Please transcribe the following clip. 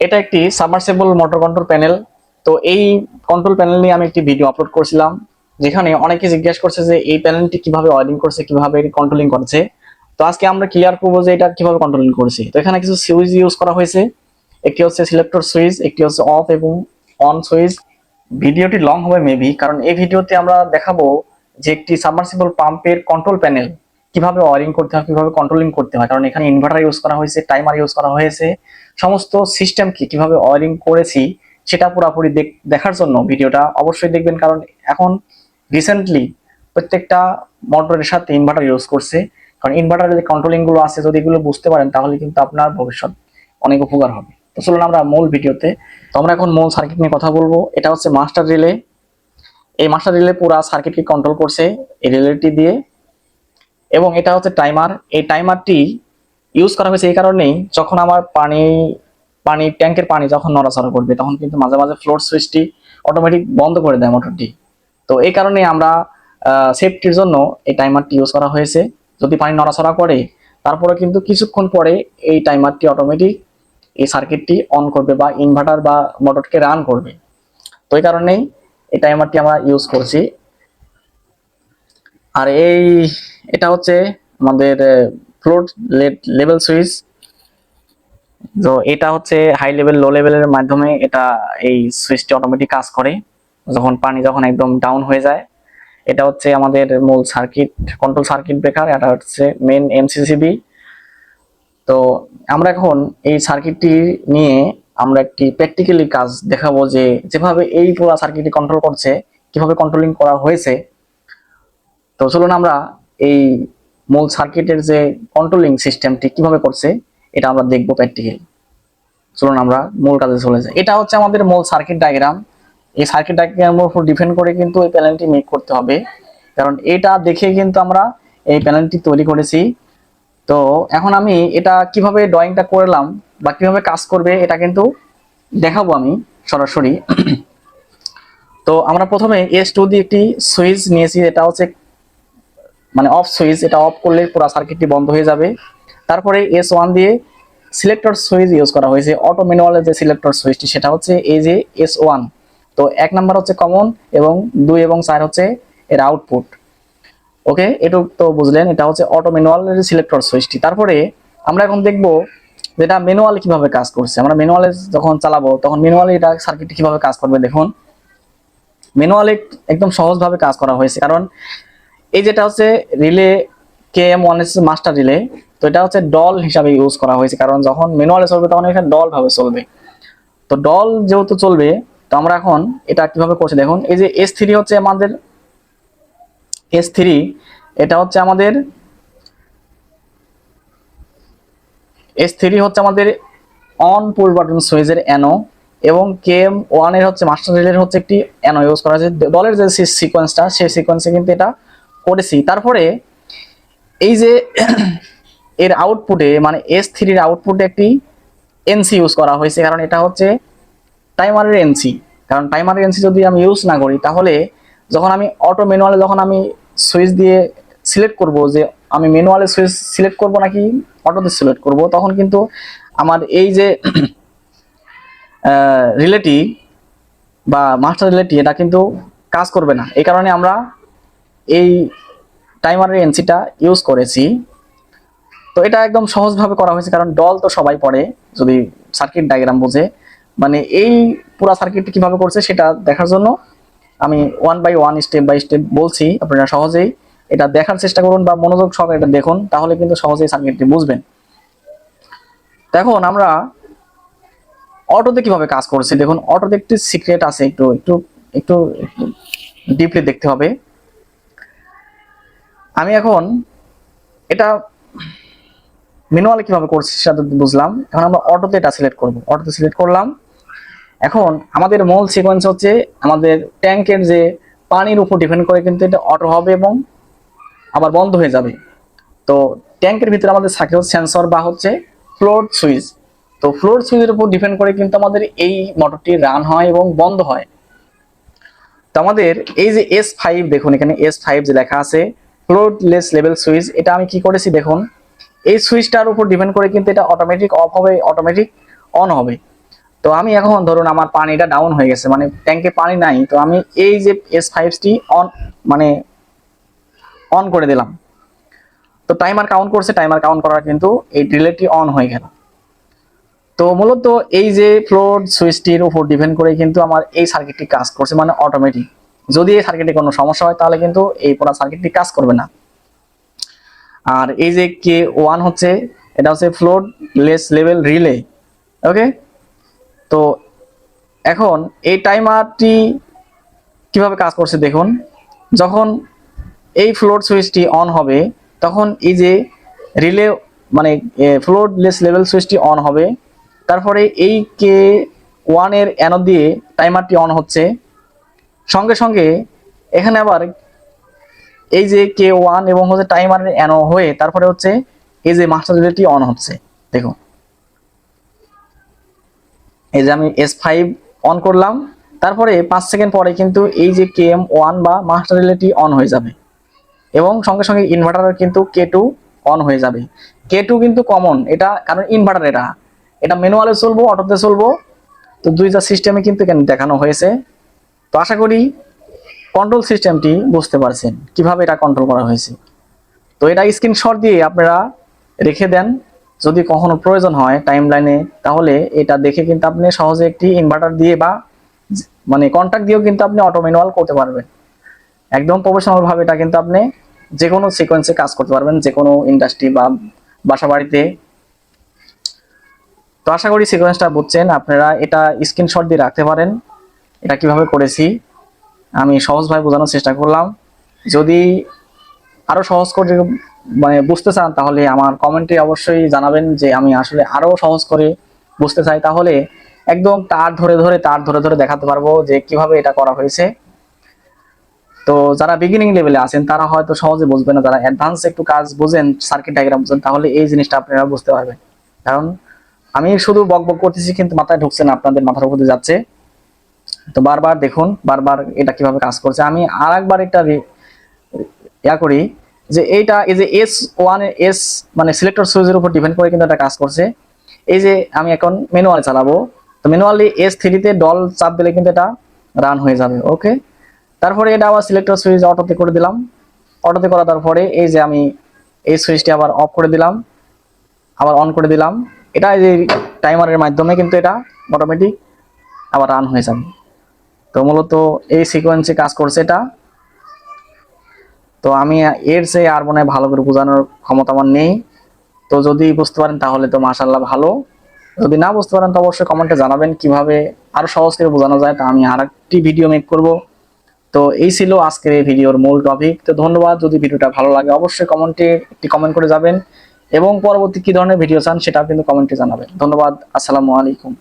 এটা একটি submersible motor control panel তো এই কন্ট্রোল প্যানেল নিয়ে আমি একটি ভিডিও আপলোড করেছিলাম, যেখানে অনেকে জিজ্ঞেস করছে যে এই প্যানেলটি কীভাবে ওয়ারিং করছে, কীভাবে কন্ট্রোলিং করছে। তো আজকে আমরা ক্লিয়ার করব যে এটা কীভাবে কন্ট্রোলিং করছি। তো এখানে কিছু সুইচ ইউজ করা হয়েছে। একটি হচ্ছে সিলেক্টর সুইচ একটি হচ্ছে অফ এবং অন সুইচ ভিডিওটি লং হবে মেবি কারণ এই ভিডিওতে আমরা দেখাবো যে একটি সাবমার্সিবল পাম্পের কন্ট্রোল প্যানেল কীভাবে ওয়ারিং করতে হয়, কীভাবে কন্ট্রোলিং করতে হয়, কারণ এখানে ইনভার্টার ইউজ করা হয়েছে টাইমার ইউজ করা হয়েছে, সমস্ত সিস্টেমকে কীভাবে ওয়ারিং করেছি, সেটা পুরোপুরি দেখার জন্য ভিডিওটা অবশ্যই দেখবেন, কারণ এখন রিসেন্টলি প্রত্যেকটা মোটরের সাথে ইনভার্টার ইউজ করছে, কারণ ইনভার্টারের যে কন্ট্রোলিংগুলো আছে, যদি এগুলো বুঝতে পারেন, তাহলে কিন্তু আপনার ভবিষ্যৎ অনেক উপকার হবে। তো চলুন আমরা মূল ভিডিওতে, তো আমরা এখন মূল সার্কিট নিয়ে কথা বলব। এটা হচ্ছে মাস্টার রিলে এই মাস্টার রিলে পুরো সার্কিটকে কন্ট্রোল করছে, এই রিলেটি দিয়ে এবং এটা হচ্ছে টাইমার এই টাইমারটি ইউজ করা হয়েছে এই কারণেই যখন আমার পানি পানি, ট্যাঙ্কের পানি যখন নড়াচড়া করবে, তখন কিন্তু মাঝে মাঝে ফ্লোর সুইচটি অটোমেটিক বন্ধ করে দেয় মোটরটি তো এই কারণে আমরা সেফটির জন্য এই টাইমারটি ইউজ করা হয়েছে। যদি পানি নড়াচড়া করে তারপরে কিন্তু কিছুক্ষণ পরে এই টাইমারটি অটোমেটিক এই সার্কিটটি অন করবে বা ইনভার্টার বা মোটরকে রান করবে। তো এই কারণেই এই টাইমারটি আমরা ইউজ করছি। আর এই এটা হচ্ছে আমাদের ফ্লোর লেভেল সুইচ তো এটা হচ্ছে হাই লেভেল লো লেভেলের মাধ্যমে এটা এই সুইচটি অটোমেটিক কাজ করে। যখন পানি যখন একদম ডাউন হয়ে যায়, এটা হচ্ছে আমাদের মূল সার্কিট কন্ট্রোল সার্কিট ব্রেকার এটা হচ্ছে মেন এমসিসিবি তো আমরা এখন এই সার্কিটটি নিয়ে আমরা একটি প্র্যাকটিক্যালি কাজ দেখাবো যে যেভাবে এই পুরো সার্কিটটি কন্ট্রোল করছে, কীভাবে কন্ট্রোলিং করা হয়েছে। তো চলুন আমরা এই মূল সার্কিটের যে কন্ট্রোলিং সিস্টেমটি কীভাবে করছে, এটা আমরা দেখব প্র্যাকটিক্যালি চলুন আমরা মূল কাজে চলে যাই। এটা হচ্ছে আমাদের মূল সার্কিট ডায়াগ্রাম এই সার্কিট ডায়াগ্রামের উপর ডিপেন্ড করে কিন্তু এই প্যানেলটি মেক করতে হবে। কারণ এটা দেখে কিন্তু আমরা এই প্যানেলটি তৈরি করেছি। তো এখন আমি এটা কীভাবে ড্রয়িংটা করলাম বা কীভাবে কাজ করবে, এটা কিন্তু দেখাবো আমি সরাসরি। তো আমরা প্রথমে এস টু দিয়ে একটি সুইচ নিয়েছি, এটা হচ্ছে মানে অফ সুইচ এটা অফ করলে পুরো সার্কিটটি বন্ধ হয়ে যাবে। তারপরে এস ওয়ান দিয়ে সিলেক্টর সুইচ ইউজ করা হয়েছে। অটো ম্যানুয়ালের যে সিলেক্টর সুইচটি সেটা হচ্ছে এই যে এস ওয়ান তো এক নাম্বার হচ্ছে কমন এবং দুই এবং চার হচ্ছে এর আউটপুট ওকে এটুক তো বুঝলেন, এটা হচ্ছে অটো ম্যানুয়ালের সিলেক্টর সুইচটি তারপরে আমরা এখন দেখব যেটা ম্যানুয়াল কীভাবে কাজ করছে। আমরা ম্যানুয়ালে যখন চালাবো, তখন ম্যানুয়ালি এটা সার্কিটটি কীভাবে কাজ করবে দেখুন। ম্যানুয়ালি একদম সহজভাবে কাজ করা হয়েছে, কারণ এই যেটা হচ্ছে relay K M one is master relay তো এটা হচ্ছে ডল হিসাবে ইউজ করা হয়েছে, কারণ যখন ম্যানুয়ালে চলবে তখন এখানে ডল ভাবে চলবে। তো ডল যেহেতু চলবে, তো আমরা এখন এটা কীভাবে করছি দেখুন, এই যে এস থ্রি হচ্ছে আমাদের এস থ্রি এটা হচ্ছে আমাদের এস থ্রি হচ্ছে আমাদের অন পুল বাটন সুইচের অ্যানো এবং কে এম ওয়ানের হচ্ছে মাস্টার রিলের হচ্ছে একটি অ্যানো ইউজ করা হয়েছে। ডলের যে সিকোয়েন্সটা সেই সিকোয়েন্সে কিন্তু এটা করেছি। তারপরে এই যে এর আউটপুটে মানে এস থ্রির আউটপুটে একটি এনসি ইউজ করা হয়েছে। কারণ এটা হচ্ছে টাইমারের এনসি কারণ টাইমারের এনসি যদি আমি ইউজ না করি, তাহলে যখন আমি অটো ম্যানুয়ালে যখন আমি সুইচ দিয়ে সিলেক্ট করব যে আমি ম্যানুয়ালে সুইচ সিলেক্ট করব নাকি অটোতে সিলেক্ট করব, তখন কিন্তু আমার এই যে রিলেটি বা মাস্টার রিলেটি এটা কিন্তু কাজ করবে না। এই কারণে আমরা এই টাইমারের এনসিটা ইউজ করেছি। তো এটা একদম সহজভাবে করা হয়েছে, কারণ ডল তো সবাই পড়ে, যদি সার্কিট ডায়াগ্রাম বোঝে। মানে এই পুরো সার্কিটটি কীভাবে করছে সেটা দেখার জন্য আমি one by one step by step বলছি, আপনারা সহজেই এটা দেখার চেষ্টা করুন বা মনোযোগ সহকারে এটা দেখুন, তাহলে কিন্তু সহজেই সার্কিটটি বুঝবেন। তো এখন আমরা অটোতে কীভাবে কাজ করছি? দেখুন অটোতে একটি সিক্রেট আছে, একটু একটু একটু ডিপলি দেখতে হবে। আমি এখন এটা ম্যানুয়ালি কীভাবে করছি সেটা বুঝলাম। এখন আমরা অটোতে এটা সিলেক্ট করব। অটোতে সিলেক্ট করলাম। এখন আমাদের মূল সিকোয়েন্স হচ্ছে আমাদের ট্যাঙ্কের যে পানির উপর ডিপেন্ড করে কিন্তু এটা অটো হবে এবং আবার বন্ধ হয়ে যাবে। তো ট্যাঙ্কের ভিতরে আমাদের থাকে সেন্সর বা হচ্ছে ফ্লোর সুইচ তো ফ্লোর সুইচের উপর ডিপেন্ড করে কিন্তু আমাদের এই মোটরটি রান হয় এবং বন্ধ হয়। তো আমাদের এই যে এস ফাইভ দেখুন, এখানে এস ফাইভ যে লেখা আছে ফ্লোরলেস লেভেল সুইচ এটা আমি কি করেছি দেখুন। এই সুইচটার উপর ডিপেন্ড করে কিন্তু এটা অটোমেটিক অফ হবে অটোমেটিক অন হবে। তো আমি এখন ধরুন আমার পানিটা ডাউন হয়ে গেছে মানে ট্যাঙ্কে পানি নাই, তো আমি এই যে এস ফাইভটি অন মানে অন করে দিলাম। তো টাইমার কাউন্ট করছে টাইমার কাউন্ট করার কিন্তু এই রিলেটি অন হয়ে গেল। তো মূলত এই যে ফ্লোর সুইচটির উপর ডিপেন্ড করে কিন্তু আমার এই সার্কিটটি কাজ করছে মানে অটোমেটিক যদি এই সার্কিটে কোনো সমস্যা হয়, তাহলে কিন্তু এই পুরো সার্কিটটি কাজ করবে না। আর এই যে কে ওয়ান হচ্ছে, এটা হচ্ছে floatless level relay okay তো এখন এই টাইমারটি কীভাবে কাজ করছে দেখুন। যখন এই ফ্লোর সুইচটি অন হবে, তখন এই যে রিলে মানে ফ্লোর লেস লেভেল সুইচটি অন হবে, তারপরে এই কে ওয়ানের অ্যানো দিয়ে টাইমারটি অন হচ্ছে। সঙ্গে সঙ্গে এখানে আবার এই যে কে ওয়ান এবং হচ্ছে টাইমার অ্যানো হয়ে তারপরে হচ্ছে এই যে মাস্টার রিলেটি অন হচ্ছে। দেখুন। এই যে আমি এস ফাইভ অন করলাম। তারপরে পাঁচ সেকেন্ড পরে কিন্তু এই যে কে এম ওয়ান বা মাস্টার রিলেটি অন হয়ে যাবে। এবং সঙ্গে সঙ্গে ইনভার্টার কিন্তু কে টু অন হয়ে যাবে। কে টু কিন্তু কমন এটা কারণ ইনভার্টার এটা। এটা ম্যানুয়ালে চলবো অটোতে চলবো। তো দুইটা সিস্টেমে কিন্তু দেখানো হয়েছে। তো আশা করি কন্ট্রোল সিস্টেমটি বুঝতে পারছেন, কীভাবে এটা কন্ট্রোল করা হয়েছে। তো এটা স্ক্রিনশট দিয়ে আপনারা রেখে দেন। যদি কখনো প্রয়োজন হয় টাইম লাইনে তাহলে এটা দেখে কিন্তু আপনি সহজে একটি ইনভার্টার দিয়ে বা মানে কন্ট্যাক্ট দিয়েও কিন্তু আপনি অটো ম্যানুয়াল করতে পারবেন। একদম প্রফেশনাল ভাবে এটা কিন্তু আপনি যে কোনো সিকোয়েন্সে কাজ করতে পারবেন যে কোনো ইন্ডাস্ট্রি বা বাসা বাড়িতে তো আশা করি সিকোয়েন্সটা বুঝছেন, আপনারা এটা স্ক্রিনশট দিয়ে রাখতে পারেন। এটা কীভাবে করেছি, আমি সহজভাবে বোঝানোর চেষ্টা করলাম। যদি আরও সহজ করে মানে বুঝতে চান, তাহলে আমার কমেন্টে অবশ্যই জানাবেন যে আমি আসলে আরও সহজ করে বুঝতে চাই। তাহলে একদম তার ধরে ধরে, তার ধরে ধরে দেখাতে পারব যে কীভাবে এটা করা হয়েছে। তো যারা বিগিনিং লেভেলে আছেন, তারা হয়তো সহজে বুঝবেন না, যারা অ্যাডভান্স একটু কাজ বুঝেন সার্কিট ডায়াগ্রাম বুঝেন, তাহলে এই জিনিসটা আপনারা বুঝতে পারবেন। কারণ আমি শুধু বক বক করতেছি, কিন্তু মাথায় ঢুকছে না, আপনাদের মাথার উপরে যাচ্ছে। তো বারবার দেখুন, বারবার এটা কীভাবে কাজ করছে। আমি আর একবার একটা ইয়া করি যে এইটা, এই যে এস ওয়ান এস মানে সিলেক্টর সুইচের উপর ডিপেন্ড করে কিন্তু এটা কাজ করছে। এই যে আমি এখন ম্যানুয়াল চালাবো। তো ম্যানুয়ালি এস থ্রিতে ডল চাপ দিলে কিন্তু এটা রান হয়ে যাবে ওকে তারপরে এটা আবার সিলেক্টর সুইচ অটোতে করে দিলাম। অটোতে করা তারপরে এই যে আমি এই সুইচটি আবার অফ করে দিলাম। আবার অন করে দিলাম। এটা এই যে টাইমারের মাধ্যমে কিন্তু এটা অটোমেটিক আবার রান হয়ে যাবে। তো মূলত এই সিকোয়েন্সে কাজ করছে এটা। তো আমি এর চেয়ে আর মনে ভালো করে বোঝানোর ক্ষমতা আমার নেই। তো যদি বুঝতে পারেন তাহলে তো মাশাল্লাহ ভালো। যদি না বুঝতে পারেন তো অবশ্যই কমেন্টে জানাবেন কীভাবে আরও সহজ করে বোঝানো যায়। তা আমি আর একটি ভিডিও মেক করব। তো এই ছিল আজকের এই ভিডিওর মূল টপিক তো ধন্যবাদ। যদি ভিডিওটা ভালো লাগে অবশ্যই কমেন্টে একটি কমেন্ট করে যাবেন। এবং পরবর্তী কি ধরনের ভিডিও চান সেটাও কিন্তু কমেন্টে জানাবেন। ধন্যবাদ। আসসালামু আলাইকুম।